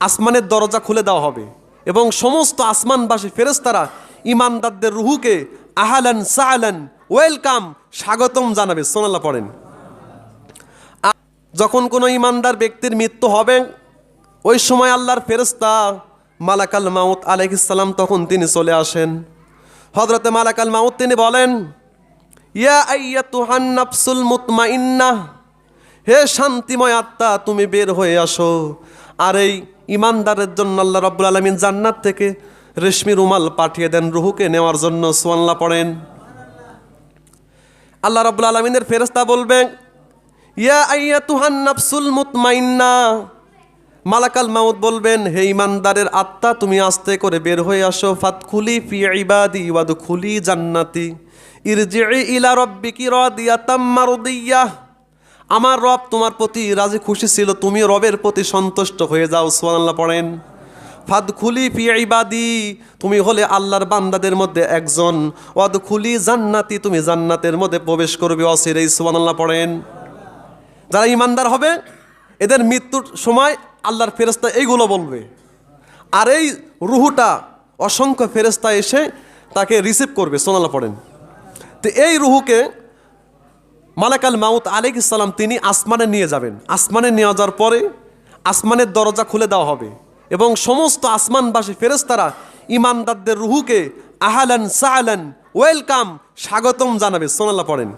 আসমানের দরজা খুলে দেওয়া হবে। এবং সমস্ত আসমানবাসী ফেরেস্তারা ইমানদারদের রুহুকে আহালান সাহালান ওয়েলকাম স্বাগতম জানাবে, সোনাল্লাহ পড়েন। যখন কোনো ইমানদার ব্যক্তির মৃত্যু হবে, ওই সময় আল্লাহর ফেরেস্তা মালাকাল মাউত আলাইহিসসালাম তখন তিনি চলে আসেন। হজরতে মালাকাল মাউত তিনি বলেন, ইয়া আইয়াতুহান নাফসুল মুতমাইন্নাহ। হে শান্তিময় আত্মা, তুমি বের হয়ে আসো। আর এই ইমানদারের জন্য আল্লাহ রব্বুল আলমিন জান্নাত থেকে রেশমি রুমাল পাঠিয়ে দেন রুহুকে নেওয়ার জন্য। সোয়াল্লা পড়েন। আল্লাহ রব্বুল আলমিনের ফেরেস্তা বলবেন, ইয়া আইয়া তুহান নাফসুল মুতমাইন্না। মালাকাল মাউদ বলবেন, হে ইমানদারের আত্মা, তুমি আস্তে করে বের হয়ে আসো। ফাতখুলি ফি ইবাদি ওয়াদ খুলি জান্নাতি। ইরজি'i ইলা রব্বিকি রাদিয়াতাম মারদিয়াহ আমার রব তোমার প্রতি রাজি খুশি ছিল, তুমি রবের প্রতি সন্তুষ্ট হয়ে যাও, সুবহানাল্লাহ পড়েন। ফাদ খুলি ফি ইবাদি, তুমি হলে আল্লাহর বান্দাদের মধ্যে একজন। ওয়াদ খুলি জান্নাতি, তুমি জান্নাতের মধ্যে প্রবেশ করবে অসিরেই সুবহানাল্লাহ পড়েন। যারা ইমানদার হবে, এদের মৃত্যুর সময় আল্লাহর ফেরেস্তা এইগুলো বলবে। আর এই রুহুটা অসংখ্য ফেরেস্তা এসে তাকে রিসিভ করবে সোনালা পড়েন। তো এই রুহুকে মালাকাল মাউত আলিক ইসলাম তিনি আসমানে নিয়ে যাবেন। আসমানে নিয়ে যাওয়ার পরে আসমানের দরজা খুলে দেওয়া হবে এবং সমস্ত আসমানবাসী ফেরেস্তারা ইমানদারদের রুহুকে আহালান সাহালান ওয়েলকাম স্বাগতম জানাবে। সোনাল্লা পড়েন।